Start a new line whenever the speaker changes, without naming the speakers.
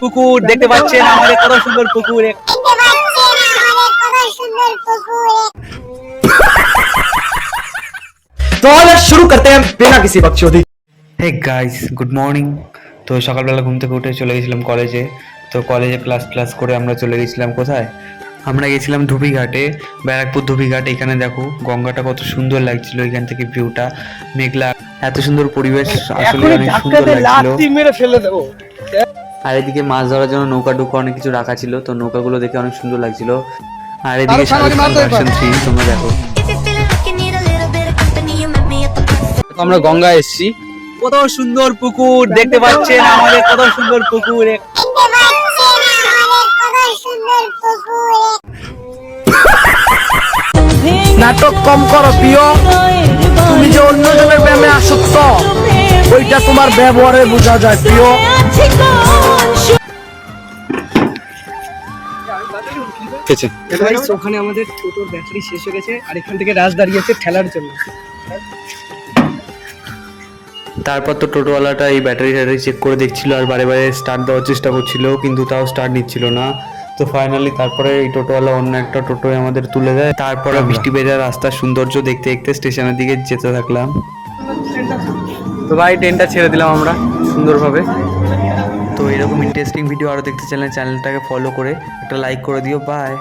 পুকুর দেখতে পাচ্ছেন আমাদের কত সুন্দর পুকুর।
তো শুরু করতে বিনা কিসি বকচোদি
হে গাইস গুড মর্নিং তো সকালবেলা ঘুম থেকে উঠে চলে গেছিলাম কলেজে তো কলেজে ক্লাস ক্লাস করে আমরা চলে গেছিলাম কোথায়? আমরা গেছিলাম ধুবিঘাটে ব্যারাকপুর ধুবিঘাট। এখানে দেখো গঙ্গাটা কত সুন্দর লাগছিল এখান থেকে ভিউটা মেঘলা এত সুন্দর পরিবেশ আসলে অনেক সুন্দর লাগছিল।
মেরে ফেলে দেবো।
আর এদিকে মাছ ধরার জন্য নৌকা টুকা অনেক কিছু রাখা ছিল তো নৌকাগুলো দেখে অনেক সুন্দর লাগছিল। আর এদিকে তোমরা দেখো।
আমরা গঙ্গা এসেছি। কত সুন্দর পুকুর। দেখতে পাচ্ছেন আমাদের কত সুন্দর পুকুর।
নাটক কম করো প্রিয়। তুমি যে অন্যজনের প্রেমে আসক্ত ওইটা তোমার ব্যবহারে বোঝা যায় প্রিয়।
ওখানে আমাদের টোটোর ব্যাটারি শেষ হয়ে গেছে আর এখান থেকে রাজ দাঁড়িয়েছে ঠেলার জন্য।
তারপর তো টোটোওয়ালাটা এই ব্যাটারি ট্যাটারি চেক করে দেখছিল আর বারে বারে স্টার্ট দেওয়ার চেষ্টা করছিল কিন্তু তাও স্টার্ট নিচ্ছিল না। তো ফাইনালি তারপরে এই টোটোওয়ালা অন্য একটা টোটোয় আমাদের তুলে দেয়। তারপরে বৃষ্টি বেজা রাস্তার সৌন্দর্য দেখতে দেখতে স্টেশনের দিকে যেতে থাকলাম।
তো ভাই ট্রেনটা ছেড়ে দিলাম আমরা সুন্দরভাবে।
তো এরকম ইন্টারেস্টিং ভিডিও আরও দেখতে চাইলে চ্যানেলটাকে ফলো করে একটা লাইক করে দিও। বাই